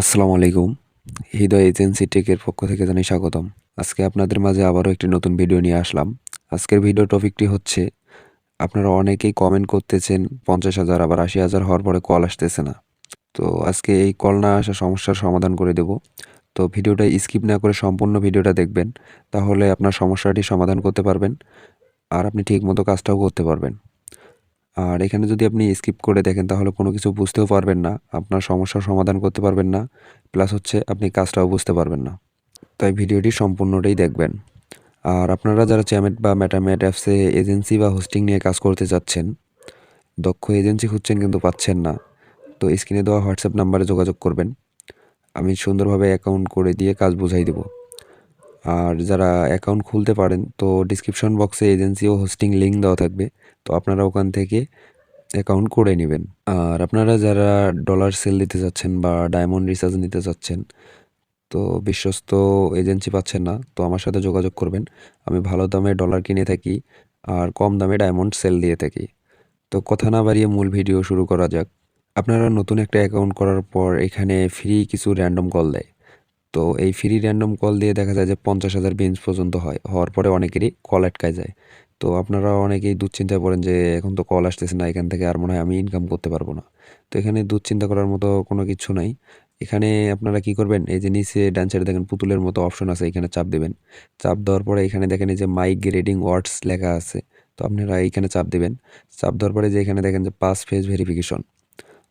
আসসালামু আলাইকুম। হৃদয় এজেন্সি টেকের পক্ষ থেকে জানাই স্বাগতম। আজকে আপনাদের মাঝে আবারও একটি নতুন ভিডিও নিয়ে আসলাম। আজকের ভিডিও টপিকটি হচ্ছে, আপনারা অনেকেই কমেন্ট করতেছেন, পঞ্চাশ হাজার, আবার আশি হাজার হওয়ার পরে কল আসতেছে না। তো আজকে এই কল না আসা সমস্যার সমাধান করে দেব। তো ভিডিওটা স্কিপ না করে সম্পূর্ণ ভিডিওটা দেখবেন, তাহলে আপনার সমস্যাটি সমাধান করতে পারবেন, আর আপনি ঠিকমতো কাজটাও করতে পারবেন। আর এখানে যদি আপনি স্কিপ করে দেখেন, তাহলে কোনো কিছু বুঝতেও পারবেন না, আপনার সমস্যার সমাধান করতে পারবেন না প্লাস হচ্ছে আপনি কাজটাও বুঝতে পারবেন না। তাই ভিডিওটি সম্পূর্ণটাই দেখবেন। আর আপনারা যারা চ্যামেট বা ম্যাটামেট অ্যাপসে এজেন্সি বা হোস্টিং নিয়ে কাজ করতে যাচ্ছেন দক্ষ এজেন্সি খুঁজছেন কিন্তু পাচ্ছেন না, তো স্ক্রিনে দেওয়া হোয়াটসঅ্যাপ নাম্বারে যোগাযোগ করবেন। আমি সুন্দরভাবে অ্যাকাউন্ট করে দিয়ে কাজ বুঝাই দেবো। আর যারা অ্যাকাউন্ট খুলতে পারেন, তো ডিসক্রিপশন বক্সে এজেন্সি ও হোস্টিং লিঙ্ক দেওয়া থাকবে। তো আপনারা ওখান থেকে অ্যাকাউন্ট করে নেবেন। আর আপনারা যারা ডলার সেল দিতে চাচ্ছেন বা ডায়মন্ড রিচার্জ নিতে চাচ্ছেন তো বিশ্বস্ত এজেন্সি পাচ্ছেন না, তো আমার সাথে যোগাযোগ করবেন। আমি ভালো দামে ডলার কিনে থাকি আর কম দামে ডায়মন্ড সেল দিয়ে থাকি। তো কথা না বাড়িয়ে মূল ভিডিও শুরু করা যাক। আপনারা নতুন একটা অ্যাকাউন্ট করার পর এখানে ফ্রি কিছু র্যান্ডম কল দেয়। তো এই ফ্রি র্যান্ডম কল দিয়ে দেখা যায় যে পঞ্চাশ হাজার বেঞ্চ পর্যন্ত হয়। হওয়ার পরে অনেকেরই কল আটকায় যায়। তো আপনারা অনেকেই দুশ্চিন্তায় পড়েন যে এখন তো কল আসতেছে না, এখান থেকে আর মনে হয় আমি ইনকাম করতে পারব না। তো এখানে দুশ্চিন্তা করার মতো কোনো কিছু নাই। এখানে আপনারা কি করবেন? এই যে নিচে ডান দেখেন পুতুলের মতো অপশন আছে, এখানে চাপ দেবেন। চাপ দেওয়ার পরে এখানে দেখেন এই যে মাইক গ্রেডিং ওয়ার্ডস লেখা আছে। তো আপনারা এইখানে চাপ দেবেন। চাপ দেওয়ার পরে যে এখানে দেখেন যে পাস ফেজ ভেরিফিকেশন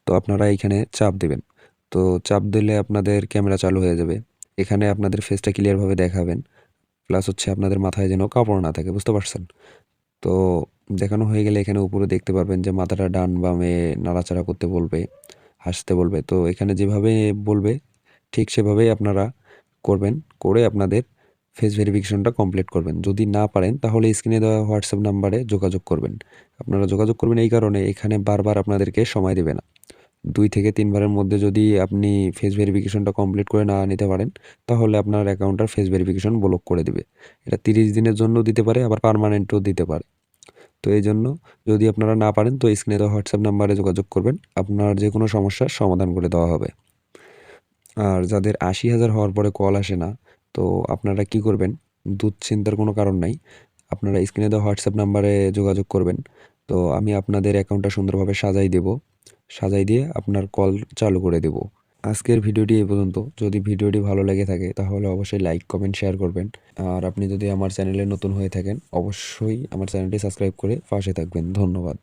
তো আপনারা এইখানে চাপ দেবেন। তো চাপ দিলে আপনাদের ক্যামেরা চালু হয়ে যাবে। এখানে আপনাদের ফেসটা ক্লিয়ারভাবে দেখাবেন। প্লাস হচ্ছে আপনাদের মাথায় যেন কাপড় না থাকে, বুঝতে পারছেন? তো দেখানো হয়ে গেলে এখানে উপরে দেখতে পারবেন যে মাথাটা ডান বামে নাড়াচাড়া করতে বলবে, হাসতে বলবে। তো এখানে যেভাবে বলবে, ঠিক সেভাবেই আপনারা করবেন, করে আপনাদের ফেস ভেরিফিকেশনটা কমপ্লিট করবেন। যদি না পারেন, তাহলে স্ক্রিনে দেওয়া হোয়াটসঅ্যাপ নাম্বারে যোগাযোগ করবেন। আপনারা যোগাযোগ করবেন এই কারণে, এখানে বারবার আপনাদেরকে সময় দেবে না। দুই থেকে তিনবারের মধ্যে যদি আপনি ফেস ভেরিফিকেশনটা কমপ্লিট করে না নিতে পারেন, তাহলে আপনার অ্যাকাউন্টটার ফেস ভেরিফিকেশন ব্লক করে দেবে। এটা তিরিশ দিনের জন্য দিতে পারে, আবার পারমানেন্টও দিতে পারে। তো এই জন্য যদি আপনারা না পারেন, তো স্ক্রিনে তো হোয়াটসঅ্যাপ নাম্বারে যোগাযোগ করবেন, আপনার যে কোনো সমস্যার সমাধান করে দেওয়া হবে। আর যাদের আশি হাজার হওয়ার পরে কল আসে না, তো আপনারা কি করবেন? দুশ্চিন্তার কোনো কারণ নাই। আপনারা স্ক্রিনে দেওয়া হোয়াটসঅ্যাপ নাম্বারে যোগাযোগ করবেন। তো আমি আপনাদের অ্যাকাউন্টটা সুন্দরভাবে সাজাই দেব। সাজাই দিয়ে আপনার কল চালু করে দেব। আজকের ভিডিওটি এই পর্যন্ত। যদি ভিডিওটি ভালো লেগে থাকে, তাহলে অবশ্যই লাইক, কমেন্ট, শেয়ার করবেন। আর আপনি যদি আমার চ্যানেলে নতুন হয়ে থাকেন, অবশ্যই আমার চ্যানেলটি সাবস্ক্রাইব করে পাশে থাকবেন। ধন্যবাদ।